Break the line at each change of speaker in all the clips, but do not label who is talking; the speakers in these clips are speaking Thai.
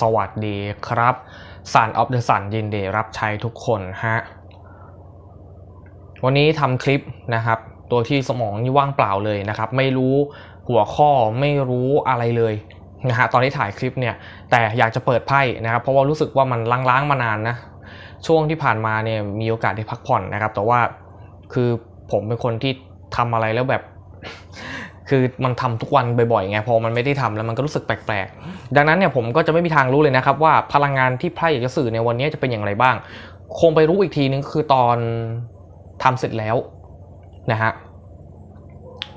สวัสดีครับสันออฟเดอะสันยินดีรับใช้ทุกคนฮะ วันนี้ทำคลิปนะครับ ตัวที่สมองนี่ว่างเปล่าเลยนะครับ ไม่รู้หัวข้อไม่รู้อะไรเลยนะฮะตอนที่ถ่ายคลิปเนี่ย แต่อยากจะเปิดไพ่นะครับ เพราะว่ารู้สึกว่ามันล้างๆมานานนะ ช่วงที่ผ่านมาเนี่ยมีโอกาสได้พักผ่อนนะครับ แต่ว่าคือผมเป็นคนที่ทำอะไรแล้วแบบ คือมันทำทุกวันบ่อยๆไงพอมันไม่ได้ทำแล้วมันก็รู้สึกแปลกๆ ดังนั้นเนี่ยผมก็จะไม่มีทางรู้เลยนะครับ ว่าพลังงานที่ไพ่อยากจะสื่อในวันนี้จะเป็นอย่างไรบ้าง คงไปรู้อีกทีนึงคือตอนทำเสร็จแล้วนะฮะ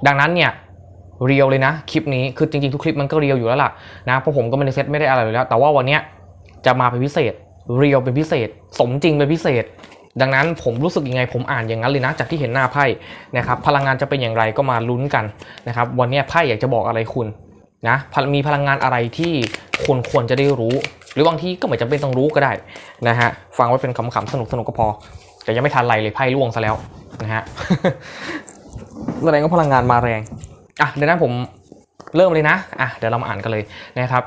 ดังนั้นเนี่ยเรียวเลยนะคลิปนี้คือจริงๆทุกคลิปมันก็เรียวอยู่แล้วล่ะนะเพราะผมก็ไม่ได้เซตไม่ได้อะไรเลยแล้ว แต่ว่าวันนี้จะมาเป็นพิเศษเรียวเป็นพิเศษ สมจริงเป็นพิเศษ ดังนั้นผมรู้สึกยังไงผมอ่านอย่างนั้นเลยนะ จากที่เห็นหน้าไพ่นะครับพลังงานจะเป็นอย่างไรก็มาลุ้นกันนะครับวันนี้ไพ่อยากจะบอกอะไรคุณนะมีพลังงานอะไรที่ควรควรจะได้รู้ หรือบางทีก็ไม่จำเป็นต้องรู้ก็ได้นะฮะฟังไว้เป็นขำๆสนุกสนุกๆก็พอ แต่ยังไม่ทันไรเลยไพ่ล่วงซะแล้วนะฮะแสดงว่าพลังงานมาแรงอะเดี๋ยวนั้นผมเริ่มเลยนะอะเดี๋ยวเรามาอ่านกันเลยนะครับ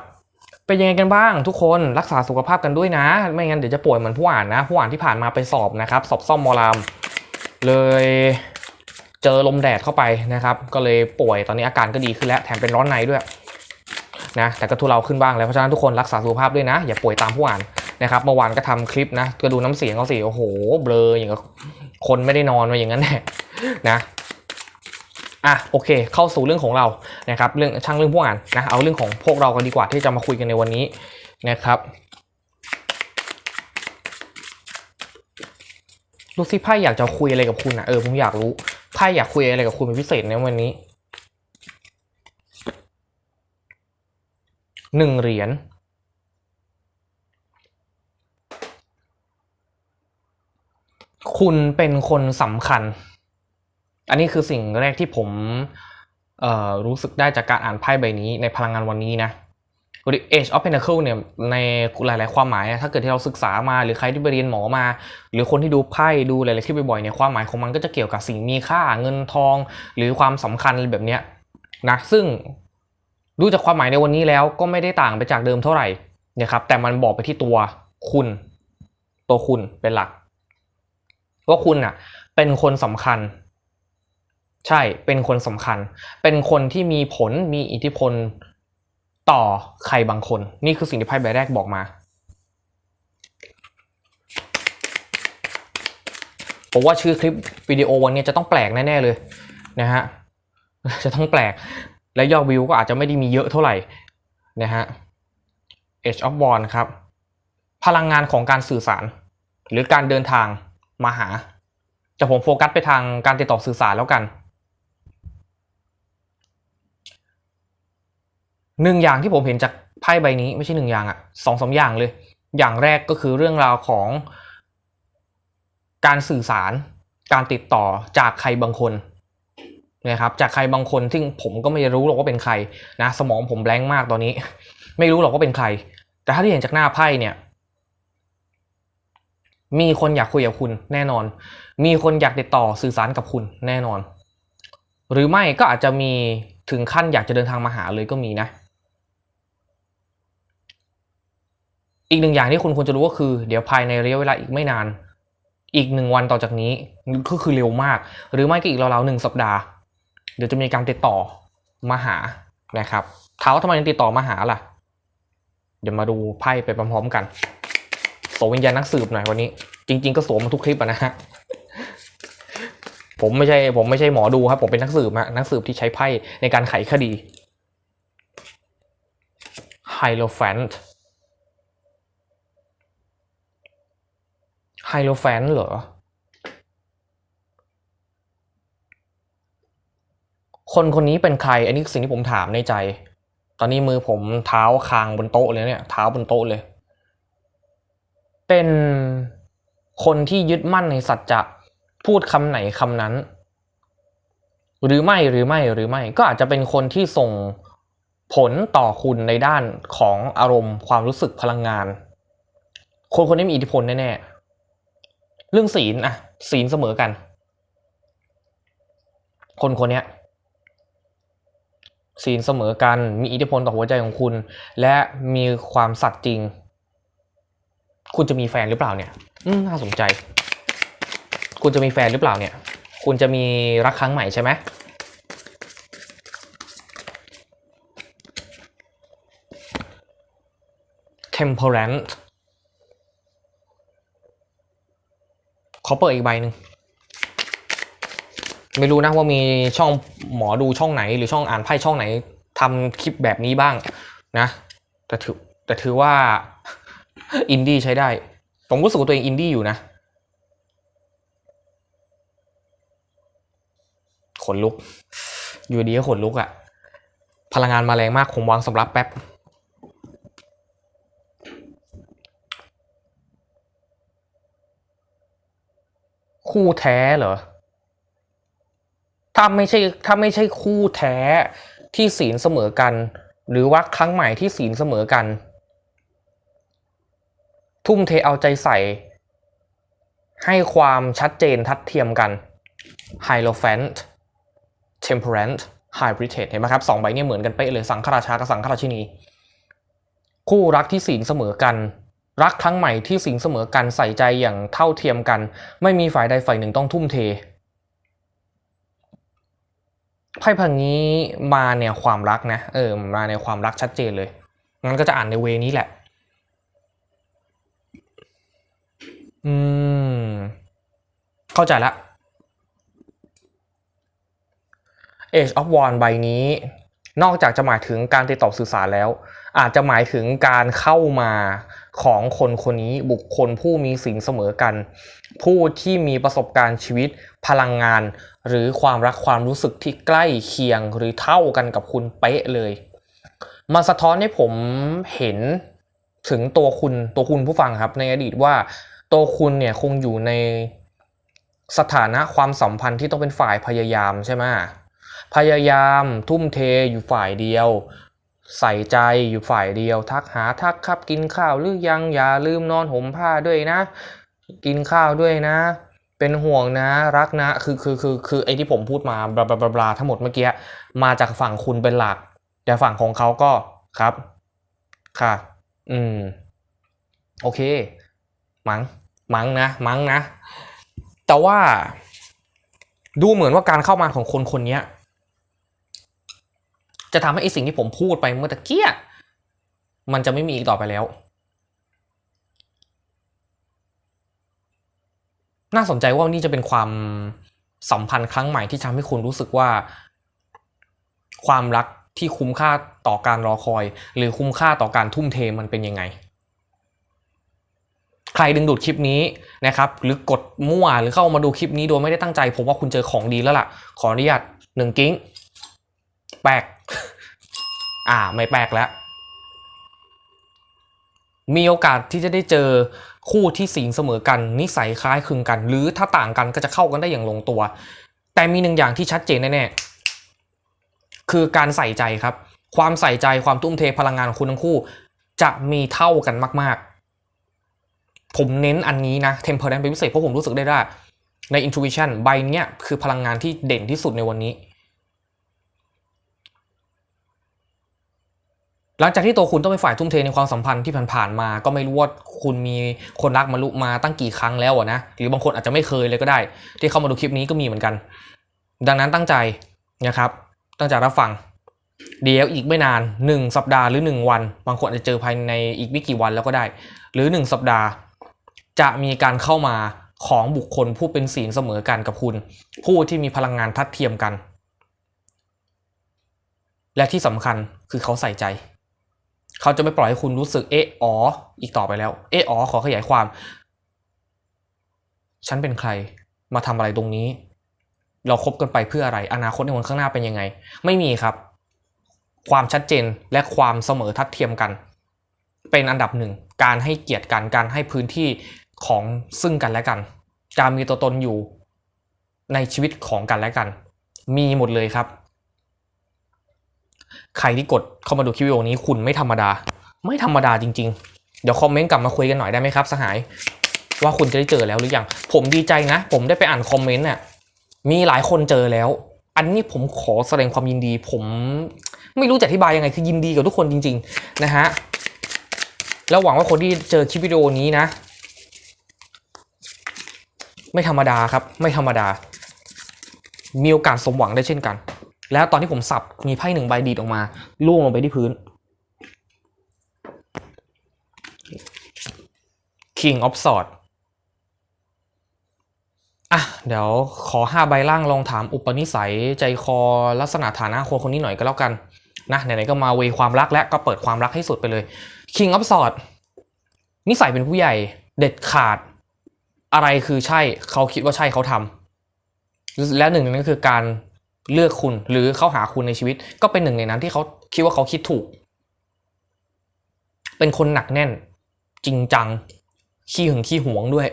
เป็นยังไงกันบ้างทุกคนรักษาสุขภาพกันด้วยนะ ไม่งั้นเดี๋ยวจะป่วยเหมือนผู้อ่านนะ ผู้อ่านที่ผ่านมาไปสอบนะครับ สอบซ่อมมอลาม เลยเจอลมแดดเข้าไปนะครับ ก็เลยป่วยตอนนี้อาการก็ดีขึ้นแล้วแถมเป็นร้อนในด้วยนะแต่ก็ทุเลาขึ้นบ้างแล้วเพราะฉะนั้นทุกคนรักษาสุขภาพด้วยนะ อย่าป่วยตามผู้อ่านนะครับเมื่อวานก็ทำคลิปนะก็ดูน้ำเสียงเขาสิโอ้โหเบลออย่างกับคนไม่ได้นอนมาอย่างนั้นแหละนะ อะโอเค เข้าสู่เรื่องของเรานะครับเรื่องช่างเรื่องผู้อ่านนะเอาเรื่องของพวกเรากันดีกว่าที่จะมาคุยกันในวันนี้นะครับลูกซิไพ่อยากจะคุยอะไรกับคุณอะเออผมอยากรู้ไพ่อยากคุยอะไรกับคุณเป็นพิเศษในวันนี้หนึ่งเหรียญคุณเป็นคนสำคัญ อันนี้คือสิ่งแรกที่ผมรู้สึกได้จากการอ่านไพ่ใบนี้ในพลังงานวันนี้นะ Age of Pentacle เนี่ยในหลาย ๆ ความหมายอะถ้าเกิดที่เราศึกษามาหรือใครที่ไปเรียนหมอมา หรือคนที่ดูไพ่ดูหลาย ๆ คลิปบ่อยๆเนี่ยความหมายของมันก็จะเกี่ยวกับสิ่งมีค่าเงินทอง หรือความสำคัญอะไรแบบเนี้ยนะซึ่งดูจากความหมายในวันนี้แล้วก็ไม่ได้ต่างไปจากเดิมเท่าไหร่นะครับแต่มันบอกไปที่ตัวคุณ ตัวคุณเป็นหลัก ว่าคุณอะเป็นคนสำคัญ ใช่เป็นคนสำคัญ เป็นคนที่มีผลมีอิทธิพลต่อใครบางคน นี่คือสิ่งที่ไพ่ใบแรกบอกมา ผมว่าชื่อคลิปวิดีโอวันนี้จะต้องแปลกแน่ๆเลยนะฮะจะต้องแปลก และยอดวิวก็อาจจะไม่ได้มีเยอะเท่าไหร่นะฮะ Age of One ครับ พลังงานของการสื่อสาร หรือการเดินทางมาหา แต่ผมโฟกัสไปทางการติดต่อสื่อสารแล้วกัน หนึ่งอย่างที่ผมเห็นจากไพ่ใบนี้ไม่ใช่หนึ่งอย่างอะสองสาอย่างเลย อย่างแรกก็คือเรื่องราวของการสื่อสารการติดต่อจากใครบางคนนะครับจากใครบางคนซึ่งผมก็ไม่รู้หรอกว่าเป็นใครนะสมองผมแบงค์มากตอนนี้ ไม่รู้หรอกว่าเป็นใคร แต่ถ้าที่เห็นจากหน้าไพ่เนี่ย มีคนอยากคุยกับคุณแน่นอน มีคนอยากติดต่อสื่อสารกับคุณแน่นอน หรือไม่ก็อาจจะมีถึงขั้นอยากจะเดินทางมาหาเลยก็มีนะ อีกหนึ่งอย่างที่คุณควรจะรู้ก็คือ เดี๋ยวภายในระยะเวลาอีกไม่นาน อีกหนึ่งวันต่อจากนี้ก็คือเร็วมาก หรือไม่ก็อีกราวๆหนึ่งสัปดาห์ เดี๋ยวจะมีการติดต่อมาหานะครับถามว่าทำไมยังติดต่อมาหาล่ะ เดี๋ยวมาดูไพ่ไปพร้อมๆกันสวมวิญญาณนักสืบหน่อยวันนี้ จริง ๆ ก็สวมมาทุกคลิปอะนะฮะผมไม่ใช่ผมไม่ใช่หมอดูครับ ผมเป็นนักสืบฮะนักสืบที่ใช้ไพ่ในการไขคดีไฮโลแฟนต์ ไฮโลแฟนเหรอ คนคนนี้เป็นใคร อันนี้สิ่งที่ผมถามในใจ ตอนนี้มือผมเท้าคางบนโต๊ะเลยเนี่ยเท้าบนโต๊ะเลย เป็นคนที่ยึดมั่นในสัจจะพูดคำไหนคำนั้น หรือไม่หรือไม่หรือไม่ก็อาจจะเป็นคนที่ส่งผลต่อคุณในด้านของอารมณ์ความรู้สึกพลังงาน คนคนนี้มีอิทธิพลแน่ๆ เรื่องศีลอะศีลเสมอกัน คนคนเนี้ยศีลเสมอกัน มีอิทธิพลต่อหัวใจของคุณ และมีความสัตย์จริง คุณจะมีแฟนหรือเปล่าเนี่ยน่าสนใจ คุณจะมีแฟนหรือเปล่าเนี่ย คุณจะมีรักครั้งใหม่ใช่ไหม temperance ขอเปิดอีกใบหนึ่งไม่รู้นะว่ามีช่องหมอดูช่องไหน หรือช่องอ่านไพ่ช่องไหนทำคลิปแบบนี้บ้างนะ แต่ถือแต่ถือว่าอินดี้ใช้ได้ ผมรู้สึกตัวเองอินดี้อยู่นะขนลุก อยู่ดีก็ขนลุกอะพลังงานมาแรงมาก ผมวางสำรับแป๊บ คู่แท้เหรอ ถ้าไม่ใช่ถ้าไม่ใช่คู่แท้ที่ศีลเสมอกัน หรือว่าครั้งใหม่ที่ศีลเสมอกัน ทุ่มเทเอาใจใส่ ให้ความชัดเจนทัดเทียมกัน Hierophant Temperance Hybrid เห็นไหมครับสองใบเนี่ยเหมือนกันเป๊ะเลยสังฆราชากับสังฆราชินี คู่รักที่ศีลเสมอกัน รักครั้งใหม่ที่ศีลเสมอกันใส่ใจอย่างเท่าเทียมกัน ไม่มีฝ่ายใดฝ่ายหนึ่งต้องทุ่มเทไพ่พังนี้มาแนวความรักนะเออมาแนความรักชัดเจนเลยงั้นก็จะอ่านในเวนี้แหละ อืม เข้าใจละ Age of One ใบนี้ นอกจากจะหมายถึงการติดต่อสื่อสารแล้ว อาจจะหมายถึงการเข้ามาของคนคนนี้บุคคลผู้มีสิ่งเสมอกัน ผู้ที่มีประสบการณ์ชีวิต พลังงาน หรือความรักความรู้สึกที่ใกล้เคียงหรือเท่ากันกับคุณเป๊ะเลยมาสะท้อนให้ผมเห็นถึงตัวคุณตัวคุณผู้ฟังครับในอดีตว่า ตัวคุณเนี่ยคงอยู่ในสถานะความสัมพันธ์ที่ต้องเป็นฝ่ายพยายามใช่ไหม พยายามทุ่มเทอยู่ฝ่ายเดียว ใส่ใจอยู่ฝ่ายเดียว ทักหาทักครับกินข้าวหรือยังอย่าลืมนอนห่มผ้าด้วยนะ กินข้าวด้วยนะ เป็นห่วงนะรักนะคือคือคือคือไอ้ที่ผมพูดมาบลาบลาบลาบลาทั้งหมดเมื่อกี้มาจากฝั่งคุณเป็นหลัก แต่ฝั่งของเขาก็ครับ ค่ะ อืม โอเค มัง้งมั้งนะ มั้งนะ แต่ว่าดูเหมือนว่าการเข้ามาของคนคนนี้ จะทำให้ไอสิ่งที่ผมพูดไปเมื่อตะเกียมันจะไม่มีอีกต่อไปแล้ว น่าสนใจว่านี่จะเป็นความสัมพันธ์ครั้งใหม่ที่ทำให้คุณรู้สึกว่า ความรักที่คุ้มค่าต่อการรอคอย หรือคุ้มค่าต่อการทุ่มเทมันเป็นยังไง ใครดึงดูดคลิปนี้นะครับ หรือกดมั่วหรือเข้ามาดูคลิปนี้โดยไม่ได้ตั้งใจ ผมว่าคุณเจอของดีแล้วล่ะ ขออนุญาตหนึ่งกิ้งแปลก อ่าไม่แปลกแล้ว มีโอกาสที่จะได้เจอคู่ที่สีลเสมอกัน นิสัยคล้ายคลึงกัน หรือถ้าต่างกันก็จะเข้ากันได้อย่างลงตัว แต่มีหนึ่งอย่างที่ชัดเจนแน่ๆคือการใส่ใจครับ ความใส่ใจความทุ่มเทพลังงานของคุณทั้งคู่ จะมีเท่ากันมาก ๆ ผมเน้นอันนี้นะ temperance เป็นพิเศษเพราะผมรู้สึกได้ว่าใน intuition ใบเนี้ยคือพลังงานที่เด่นที่สุดในวันนี้ หลังจากที่ตัวคุณต้องไปฝ่ายทุ่มเทในความสัมพันธ์ที่ผ่านๆมา ก็ไม่รู้ว่าคุณมีคนรักมาลุมาตั้งกี่ครั้งแล้วนะ หรือบางคนอาจจะไม่เคยเลยก็ได้ ที่เข้ามาดูคลิปนี้ก็มีเหมือนกัน ดังนั้นตั้งใจนะครับ ตั้งใจรับฟัง เดี๋ยวอีกไม่นาน 1 สัปดาห์หรือ 1 วัน บางคนอาจจะเจอภายในอีกไม่กี่วันแล้วก็ได้ หรือ 1 สัปดาห์ จะมีการเข้ามาของบุคคลผู้เป็นศีลเสมอกันกับคุณ ผู้ที่มีพลังงานทัดเทียมกัน และที่สำคัญคือเขาใส่ใจ เขาจะไม่ปล่อยให้คุณรู้สึกเอะอ๋ออีกต่อไปแล้ว เอะอ๋อขอขยายความ ฉันเป็นใครมาทำอะไรตรงนี้ เราคบกันไปเพื่ออะไร อนาคตในวันข้างหน้าเป็นยังไง ไม่มีครับ ความชัดเจนและความเสมอทัดเทียมกัน เป็นอันดับหนึ่งการให้เกียรติกันการให้พื้นที่ของซึ่งกันและกัน การมีตัวตนอยู่ในชีวิตของกันและกัน มีหมดเลยครับ ใครที่กดเข้ามาดูคลิปวิดีโอนี้คุณไม่ธรรมดา ไม่ธรรมดาจริง ๆ เดี๋ยวคอมเมนต์กลับมาคุยกันหน่อยได้ไหมครับสหาย ว่าคุณจะได้เจอแล้วหรือยัง ผมดีใจนะ ผมได้ไปอ่านคอมเมนต์น่ะมีหลายคนเจอแล้ว อันนี้ผมขอแสดงความยินดี ผมไม่รู้จะอธิบายยังไงคือยินดีกับทุกคนจริง ๆ นะฮะแล้วหวังว่าคนที่เจอคลิปวิดีโอนี้นะ ไม่ธรรมดาครับ ไม่ธรรมดา มีโอกาสสมหวังได้เช่นกัน แล้วตอนที่ผมสับมีไพ่หนึ่งใบดีดออกมาล่วงลงไปที่พื้น King of Swords อะ เดี๋ยวขอห้าใบล่างลองถามอุปนิสัยใจคอลักษณะฐานะคนคนนี้หน่อยก็แล้วกันนะไหนๆก็มาเวความรักและก็เปิดความรักให้สุดไปเลย King of Sword นิสัยเป็นผู้ใหญ่เด็ดขาด อะไรคือใช่เขาคิดว่าใช่เขาทำและหนึ่งนนั้นคือการ เลือกคุณหรือเข้าหาคุณในชีวิต ก็เป็นหนึ่งในนั้นที่เขาคิดว่าเขาคิดถูก เป็นคนหนักแน่น จริงจัง ขี้หึงขี้หวงด้วย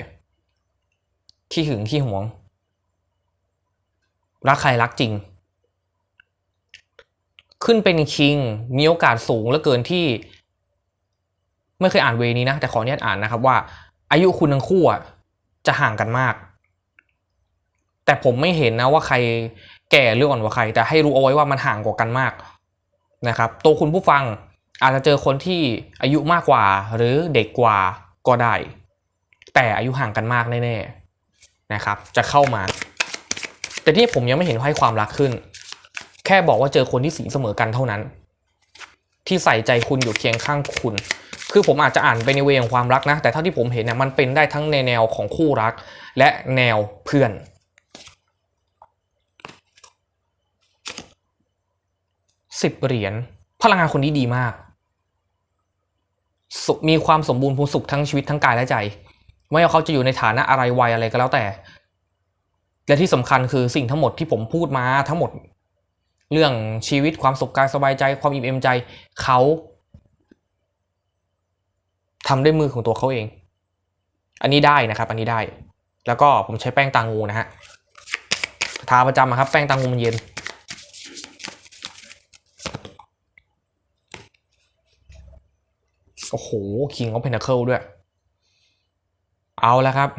ขี้หึงขี้หวง รักใครรักจริง ขึ้นเป็นคิง มีโอกาสสูงเหลือเกินที่ ไม่เคยอ่านเวนี้นะ แต่ขออนุญาตอ่านนะครับว่า อายุคุณทั้งคู่จะห่างกันมาก แต่ผมไม่เห็นนะว่าใคร แก่หรืออ่อนกว่าใคร แต่ให้รู้เอาไว้ว่ามันห่างกว่ากันมากนะครับตัวคุณผู้ฟังอาจจะเจอคนที่อายุมากกว่า หรือเด็กกว่าก็ได้ แต่อายุห่างกันมากแน่ๆนะครับ จะเข้ามา แต่ที่ผมยังไม่เห็นให้ความรักขึ้น แค่บอกว่าเจอคนที่สีเสมอกันเท่านั้น ที่ใส่ใจคุณอยู่เคียงข้างคุณ คือผมอาจจะอ่านไปในเวของความรักนะ แต่เท่าที่ผมเห็นเนี่ยมันเป็นได้ทั้งในแนวของคู่รัก และแนวเพื่อน สิบเหรียญพลังงานคนนี้ดีมาก สุมีความสมบูรณ์พูนสุขทั้งชีวิตทั้งกายและใจ ไม่ว่าเขาจะอยู่ในฐานะอะไรวัยอะไรก็แล้วแต่ และที่สำคัญคือสิ่งทั้งหมดที่ผมพูดมาทั้งหมด เรื่องชีวิตความสุขกายสบายใจ ความอิ่มเอมใจเขาทำด้วยมือของตัวเขาเอง อันนี้ได้นะครับ อันนี้ได้ แล้วก็ผมใช้แป้งตางูนะฮะทาประจำครับ แป้งตางูมันเย็น โอ้โห King of Pentacle ด้วย เอาแล้วครับ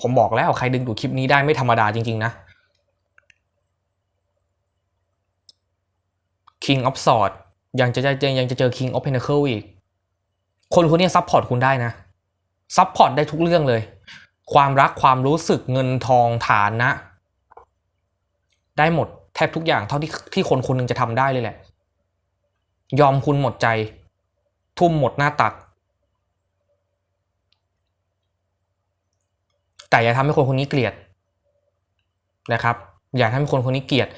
ผมบอกแล้วใครดึงดูดคลิปนี้ได้ไม่ธรรมดาจริง ๆ นะ King of Sword ยังจะจะยังจะเจอ King of Pentacle อีก คนคนนี้ซัพพอร์ตคุณได้นะซัพพอร์ตได้ทุกเรื่องเลย ความรักความรู้สึกเงินทองฐานนะ ได้หมดแทบทุกอย่างเท่าที่ที่คนคนหนึงจะทำได้เลยแหละ ยอมคุณหมดใจ ทุ่มหมดหน้าตัก แต่อย่าทำให้คนคนนี้เกลียดนะครับ อย่าทำให้คนคนนี้เกลียด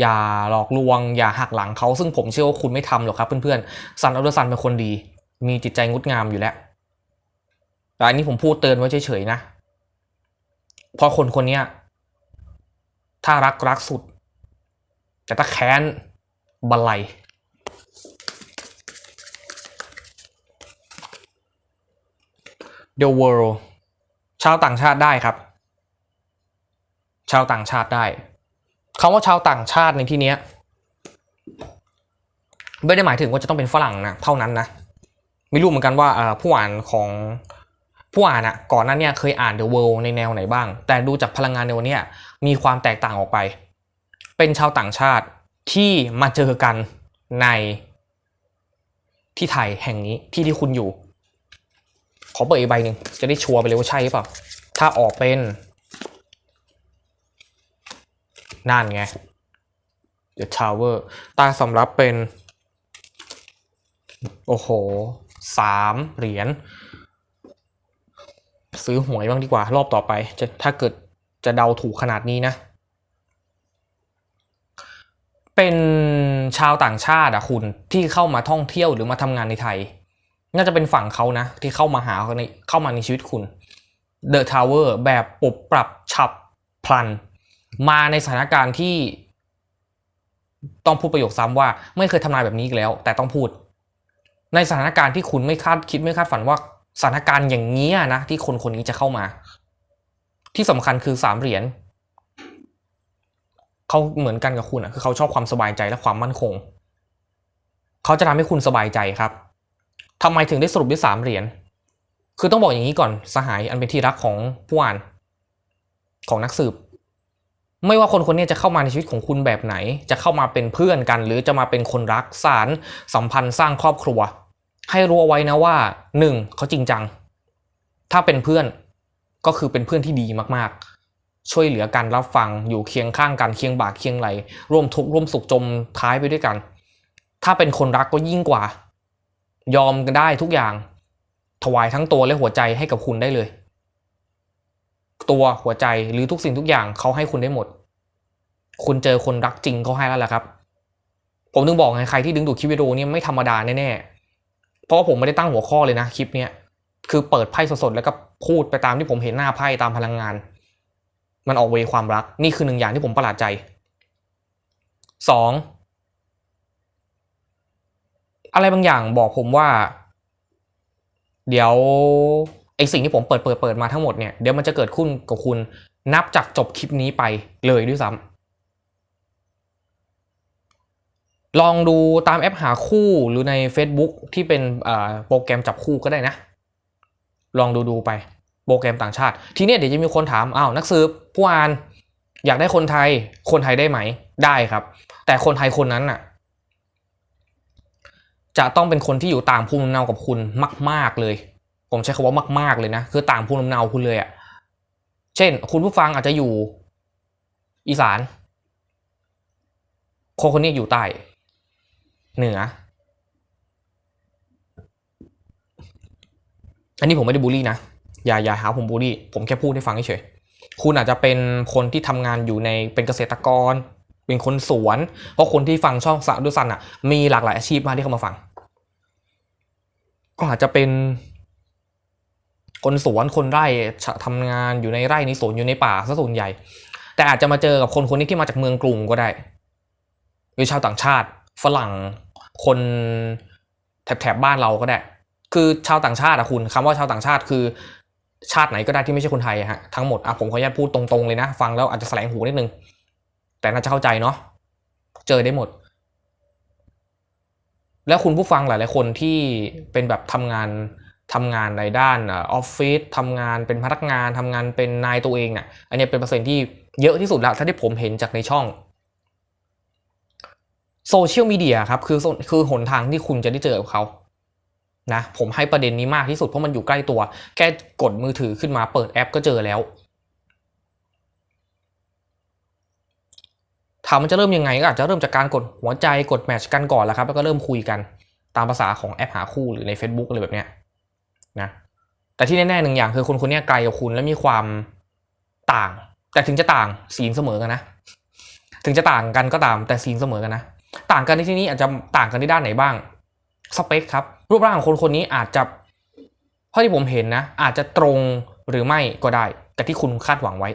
อย่าหลอกลวง อย่าหักหลังเขาซึ่งผมเชื่อว่าคุณไม่ทำหรอกครับเพื่อนๆซันอัลเดอร์ซันเป็นคนดี มีจิตใจงดงามอยู่แล้วแต่อันนี้ผมพูดเตือนไว้เฉยๆนะเพราะคนคนนี้ถ้ารักรักสุด แต่ถ้าแค้นบันไล The World ชาวต่างชาติได้ครับ ชาวต่างชาติได้คำว่าชาวต่างชาติในที่นี้ไม่ได้หมายถึงว่าจะต้องเป็นฝรั่งนะเท่านั้นนะไม่รู้เหมือนกันว่าผู้อ่านของผู้อ่านอะก่อนหน้านี้เคยอ่าน The World ในแนวไหนบ้าง แต่ดูจากพลังงานในวันนี้มีความแตกต่างออกไป เป็นชาวต่างชาติที่มาเจอกันในที่ไทยแห่งนี้ที่ที่คุณอยู่ ขอเปิดอีกใบหนึ่งจะได้ชัวร์ไปเลยว่าใช่หรือเปล่า ถ้าออกเป็นนั่นไง The Tower ตาสำรับเป็น โอ้โหสามเหรียญ ซื้อหวยบ้างดีกว่า รอบต่อไปจะถ้าเกิดจะเดาถูกขนาดนี้นะ เป็นชาวต่างชาติอะคุณที่เข้ามาท่องเที่ยวหรือมาทำงานในไทย น่าจะเป็นฝั่งเขานะ ที่เข้ามาหาในเข้ามาในชีวิตคุณ The Tower แบบปรับปรับฉับพลัน มาในสถานการณ์ที่ ต้องพูดประโยคซ้ำว่า ไม่เคยทำนายแบบนี้อีกแล้ว แต่ต้องพูด ในสถานการณ์ที่คุณไม่คาดคิดไม่คาดฝันว่าสถานการณ์อย่างนี้นะที่คนคนนี้จะเข้ามา ที่สำคัญคือสามเหรียญเขาเหมือนกันกับคุณอะคือเขาชอบความสบายใจและความมั่นคง เขาจะทำให้คุณสบายใจครับ ทำไมถึงได้สรุปด้วยสามเหรียญ คือต้องบอกอย่างนี้ก่อนสหายอันเป็นที่รักของผู้อ่านของนักสืบ ไม่ว่าคนคนนี้จะเข้ามาในชีวิตของคุณแบบไหน จะเข้ามาเป็นเพื่อนกัน หรือจะมาเป็นคนรักสารสัมพันธ์สร้างครอบครัว ให้รู้เอาไว้นะว่าหนึ่งเขาจริงจัง ถ้าเป็นเพื่อนก็คือเป็นเพื่อนที่ดีมากๆ ช่วยเหลือกันรับฟังอยู่เคียงข้างกันเคียงบ่าเคียงไหลร่วมทุกข์ร่วมสุขจมท้ายไปด้วยกัน ถ้าเป็นคนรักก็ยิ่งกว่า ยอมกันได้ทุกอย่าง ถวายทั้งตัวและหัวใจให้กับคุณได้เลย ตัวหัวใจหรือทุกสิ่งทุกอย่างเขาให้คุณได้หมด คุณเจอคนรักจริงเขาให้แล้วแหละครับ ผมถึงบอกไงใครที่ดึงดูดคลิปวิดีโอนี้ไม่ธรรมดาแน่ๆเพราะว่าผมไม่ได้ตั้งหัวข้อเลยนะคลิปเนี้ยคือเปิดไพ่สดๆแล้วก็พูดไปตามที่ผมเห็นหน้าไพ่ตามพลังงาน มันออกเวความรัก นี่คือหนึ่งอย่างที่ผมประหลาดใจส อะไรบางอย่างบอกผมว่า เดี๋ยวไอสิ่งที่ผมเปิดเปิดเปิดมาทั้งหมดเนี่ยเดี๋ยวมันจะเกิดขึ้นกับคุณนับจากจบคลิปนี้ไปเลยด้วยซ้ำลองดูตามแอปหาคู่หรือใน Facebook ที่เป็นโปรแกรมจับคู่ก็ได้นะ ลองดูดูไปโปรแกรมต่างชาติ ทีนี้เดี๋ยวจะมีคนถามอ้าวนักสืบผู้อ่านอยากได้คนไทย คนไทยได้ไหมได้ครับ แต่คนไทยคนนั้นน่ะ จะต้องเป็นคนที่อยู่ต่างภูมิลำเนากับคุณมาก ๆเลย ผมใช้คำว่ามาก ๆเลยนะ คือต่างภูมิลำเนาคุณเลยอะ่ะ เช่น คุณผู้ฟังอาจจะอยู่ อีสานคนคนนี้อยู่ใต้เหนือ อันนี้ผมไม่ได้บูลลี่นะ อย่าอย่าหาผมบูลลี่ ผมแค่พูดให้ฟังเฉย คุณอาจจะเป็นคนที่ทำงานอยู่ในเป็นเกษตรกร เป็นคนสวน เพราะคนที่ฟังช่องสะดุสันอะ มีหลากหลายอาชีพมากที่เข้ามาฟัง ก็อาจจะเป็น คนสวนคนไร่ทำงานอยู่ในไร่ในสวนอยู่ในป่าซะส่วนใหญ่ แต่อาจจะมาเจอกับคนคนนี้ที่มาจากเมืองกรุงก็ได้หรือชาวต่างชาติ ฝรั่งคนแถบๆบ้านเราก็ได้ คือชาวต่างชาติอะคุณคำว่าชาวต่างชาติคือชาติไหนก็ได้ที่ไม่ใช่คนไทยฮะทั้งหมดอะผมขออนุญาตพูดตรงๆเลยนะ ฟังแล้วอาจจะแสลงหูนิดนึง แต่น่าจะเข้าใจเนาะเจอได้หมด แล้วคุณผู้ฟังหลายๆคนที่เป็นแบบทำงานทำงานในด้านออฟฟิศทำงานเป็นพนักงานทำงานเป็นนายตัวเองเนี่ยอันนี้เป็นเปอร์เซ็นต์ที่เยอะที่สุดแล้วถ้าที่ผมเห็นจากในช่องโซเชียลมีเดียครับคือคือหนทางที่คุณจะได้เจอกับเขานะผมให้ประเด็นนี้มากที่สุดเพราะมันอยู่ใกล้ตัว แค่กดมือถือขึ้นมาเปิดแอปก็เจอแล้ว ถามมันจะเริ่มยังไงก็อาจจะเริ่มจากการกดหัวใจกดแมทช์กันก่อนแล้วครับแล้วก็เริ่มคุยกันตามภาษาของแอปหาคู่หรือใน Facebook อะไรแบบเนี้ยนะแต่ที่แน่ๆหนึ่งอย่างคือคนคนนี้ไกลกับคุณและมีความต่าง แต่ถึงจะต่างสีนเสมอกันนะ ถึงจะต่างกันก็ตามแต่สีนเสมอกันนะ ต่างกันในที่นี้อาจจะต่างกันในด้านไหนบ้างสเปคครับรูปร่างของคนคนนี้อาจจะเท่าที่ผมเห็นนะ อาจจะตรงหรือไม่ก็ได้กับที่คุณคาดหวังไว้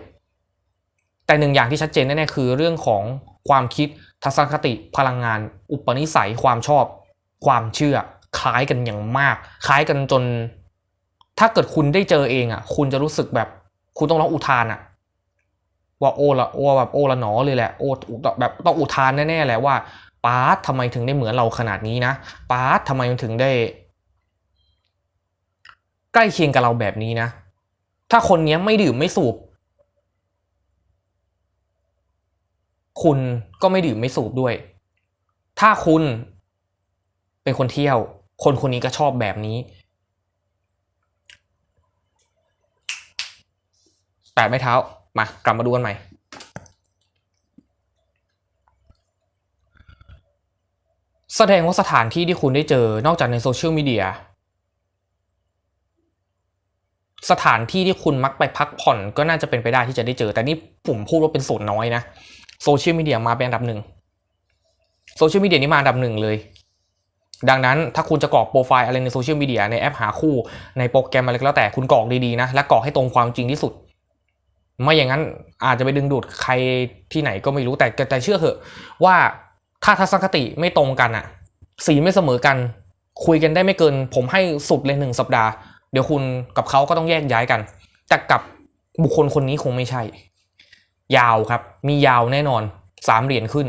แต่หนึ่งอย่างที่ชัดเจนแน่ๆคือเรื่องของความคิดทัศนคติพลังงาน อุปนิสัยความชอบ ความเชื่อ คล้ายกันอย่างมาก คล้ายกันจน ถ้าเกิดคุณได้เจอเองอะ คุณจะรู้สึกแบบ คุณต้องร้องอุทานอะ ว่าโอละโอแบบโอละหนอเลยแหละโอแบบต้องอุทานแน่ๆแหละว่าปาทำไมถึงได้เหมือนเราขนาดนี้นะปาทำไมมันถึงได้ ใกล้เคียงกับเราแบบนี้นะ ถ้าคนนี้ไม่ดื่มไม่สูบ คุณก็ไม่ดื่มไม่สูบด้วย ถ้าคุณเป็นคนเที่ยว คนคนนี้ก็ชอบแบบนี้ แปดไม่เท้า มากลับมาดูกันใหม่ แสดงว่าสถานที่ที่คุณได้เจอนอกจากในโซเชียลมีเดียสถานที่ที่คุณมักไปพักผ่อนก็น่าจะเป็นไปได้ที่จะได้เจอ แต่นี่ผมพูดว่าเป็นส่วนน้อยนะ โซเชียลมีเดียมาเป็นอันดับหนึ่งโซเชียลมีเดียนี่มาอันดับหนึ่งเลย ดังนั้นถ้าคุณจะกรอกโปรไฟล์อะไรในโซเชียลมีเดียในแอปหาคู่ในโปรแกรมอะไรก็แล้วแต่คุณกรอกดีๆนะและกรอกให้ตรงความจริงที่สุด ไม่อย่างนั้นอาจจะไปดึงดูดใครที่ไหนก็ไม่รู้แต่แต่เชื่อเหอะ ว่าถ้าทัศนคติไม่ตรงกันอะสีไม่เสมอกันคุยกันได้ไม่เกิน ผมให้สุดเลยหนึ่งสัปดาห์ เดี๋ยวคุณกับเขาก็ต้องแยกย้ายกัน แต่กับบุคคลคนนี้คงไม่ใช่ ยาวครับ มียาวแน่นอนสามเหรียญขึ้น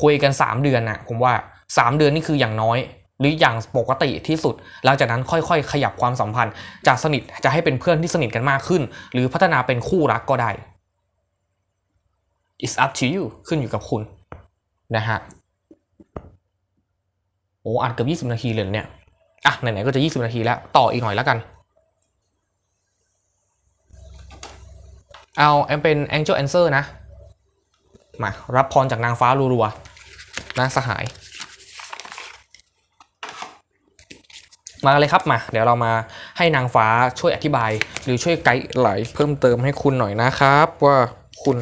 คุยกันสามเดือนนะผมว่าสามเดือนนี่คืออย่างน้อย หรืออย่างปกติที่สุด หลังจากนั้นค่อยๆ ขยับความสัมพันธ์ จากสนิทจะให้เป็นเพื่อนที่สนิทกันมากขึ้น หรือพัฒนาเป็นคู่รักก็ได้ it's up to you ขึ้นอยู่กับคุณนะฮะโอ้อัดเกือบ20 นาทีเลยเนี่ย อะ ไหนๆ ก็จะ 20 นาทีแล้ว ต่ออีกหน่อยแล้วกัน เอาแอมเป็น Angel Answer นะ มา รับพรจากนางฟ้ารัวๆนะสหาย มาเลยครับมา เดี๋ยวเรามาให้นางฟ้าช่วยอธิบาย หรือช่วยไกด์ไหลเพิ่มเติมให้คุณหน่อยนะครับ ว่าคุณ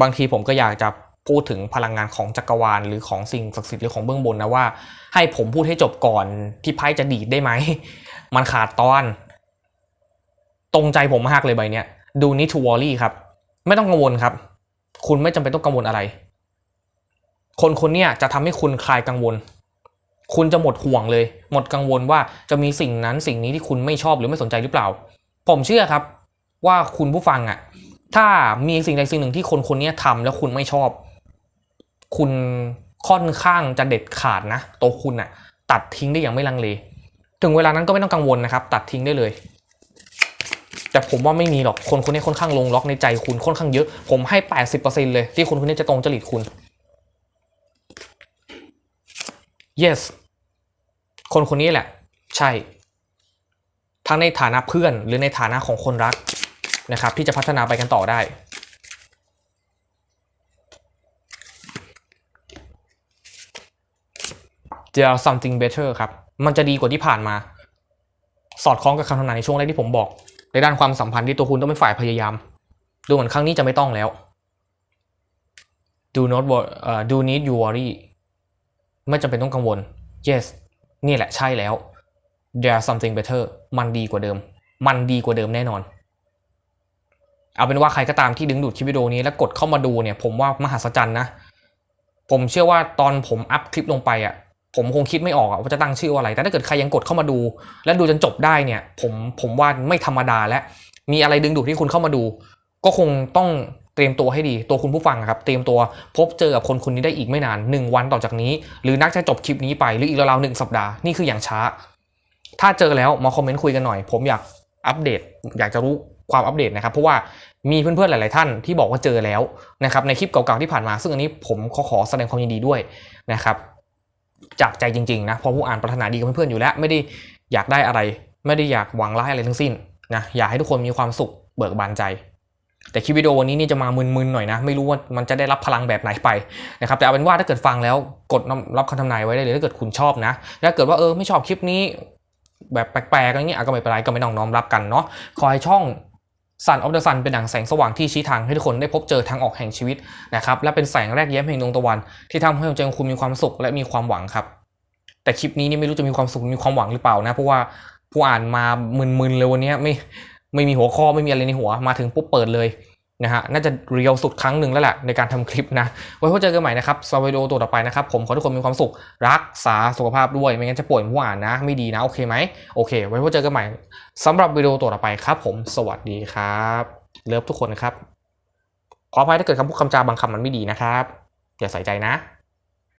บางทีผมก็อยากจะพูดถึงพลังงานของจักรวาลหรือของสิ่งศักดิ์สิทธิ์หรือของเบื้องบนนะว่า ให้ผมพูดให้จบก่อนที่ไพ่จะดีดได้ไหม มันขาดตอน ตรงใจผมมากเลยใบเนี้ยดู need to worry ครับ ไม่ต้องกังวลครับ คุณไม่จำเป็นต้องกังวลอะไร คนคนเนี้ยจะทำให้คุณคลายกังวล คุณจะหมดห่วงเลย หมดกังวลว่าจะมีสิ่งนั้นสิ่งนี้ที่คุณไม่ชอบหรือไม่สนใจหรือเปล่า ผมเชื่อครับ ว่าคุณผู้ฟังอะ่ะ ถ้ามีสิ่งใดสิ่งหนึ่งที่คนคนนี้ทำแล้วคุณไม่ชอบ คุณค่อนข้างจะเด็ดขาดนะตัวคุณอะ่ะ ตัดทิ้งได้อย่างไม่ลังเล ถึงเวลานั้นก็ไม่ต้องกังวลนะครับ ตัดทิ้งได้เลย แต่ผมว่าไม่มีหรอกคนคนนี้ค่อนข้างลงล็อกในใจคุณค่อนข้างเยอะ ผมให้แปดสิบเปอร์เซ็นเลย ที่คนคนนี้จะตรงจริตคุณ yes คนคนนี้แหละ ใช่ ทั้งในฐานะเพื่อนหรือในฐานะของคนรักนะครับ ที่จะพัฒนาไปกันต่อได้ There something better ครับ มันจะดีกว่าที่ผ่านมา สอดคล้องกับคำทำนายในช่วงแรกที่ผมบอก ในด้านความสัมพันธ์ที่ตัวคุณต้องเป็นฝ่ายพยายาม ดูเหมือนครั้งนี้จะไม่ต้องแล้ว do not wor- เอ่อ do need you worry ไม่จำเป็นต้องกังวล yes นี่แหละใช่แล้ว there something better มันดีกว่าเดิม มันดีกว่าเดิมแน่นอน เอาเป็นว่าใครก็ตามที่ดึงดูดคลิปวิดีโอนี้แล้วกดเข้ามาดูเนี่ย ผมว่ามหัศจรรย์นะ ผมเชื่อว่าตอนผมอัพคลิปลงไปอะ ผมคงคิดไม่ออกอะว่าจะตั้งชื่อว่าอะไร แต่ถ้าเกิดใครยังกดเข้ามาดู และดูจนจบได้เนี่ยผมผมว่าไม่ธรรมดาและมีอะไรดึงดูดที่คุณเข้ามาดู ก็คงต้องเตรียมตัวให้ดีตัวคุณผู้ฟังอะครับ เตรียมตัวพบเจอกับคนคนนี้ได้อีกไม่นานหนึ่งวันต่อจากนี้ หรือนักจะจบคลิปนี้ไปหรืออีกราวๆหนึ่งสัปดาห์นี่คืออย่างช้า ถ้าเจอแล้วมาคอมเมนต์คุยกันหน่อย ผมอยากอัปเดต อยากจะรู้ความอัปเดตนะครับ เพราะว่ามีเพื่อนๆหลาย ๆ ท่านที่บอกว่าเจอแล้วนะครับในคลิปเก่าๆที่ผ่านมา ซึ่งอันนี้ผมขอขอแสดงความยินดีด้วยนะครับ จากใจจริงๆนะเพราะผู้อ่านปรารถนาดีกับเพื่อนๆอยู่แล้ว ไม่ได้อยากได้อะไร ไม่ได้อยากหวังร้ายอะไรทั้งสิ้นนะอยากให้ทุกคนมีความสุขเบิกบานใจ แต่คลิปวิดีโอวันนี้นี่จะมามึนๆหน่อยนะ ไม่รู้ว่ามันจะได้รับพลังแบบไหนไปนะครับแต่เอาเป็นว่าถ้าเกิดฟังแล้วกดรับคำทำนายไว้ได้เลยถ้าเกิดคุณชอบนะถ้าเกิดว่าเออไม่ชอบคลิปนี้แบบแปลกๆอะไรเงี้ยก็ไม่เป็นไรก็ไม่ต้องน้อมรับกันเนาะขอให้ช่อง Sun of the Sun เป็นดังแสงสว่างที่ชี้ทางให้ทุกคนได้พบเจอทางออกแห่งชีวิตนะครับและเป็นแสงแรกแย้มแห่งดวงตะวัน ที่ทำให้หัวใจของคุณมีความสุขและมีความหวังครับ แต่คลิปนี้นี่ไม่รู้จะมีความสุขมีความหวังหรือเปล่านะ เพราะว่าผู้อ่านมามึนๆเลยวันนี้ไม่ไม่มีหัวข้อไม่มีอะไรในหัวมาถึงปุ๊บเปิดเลย นะฮะน่าจะเรียวสุดครั้งหนึ่งแล้วแหละในการทำคลิปนะ ไว้พบเจอกันใหม่นะครับสววิดีโอตัวต่อไปนะครับ ผมขอให้ทุกคนมีความสุข รักษาสุขภาพด้วย ไม่งั้นจะป่วยเหมือนผู้อ่านนะ ไม่ดีนะ โอเคไหมโอเค ไว้พบเจอกันใหม่สำหรับวิดีโอตัวต่อไปครับ ผมสวัสดีครับเลิฟทุกคนนะครับขออภัยถ้าเกิดคำพูดคำจาบางคำมันไม่ดีนะครับอย่าใส่ใจนะ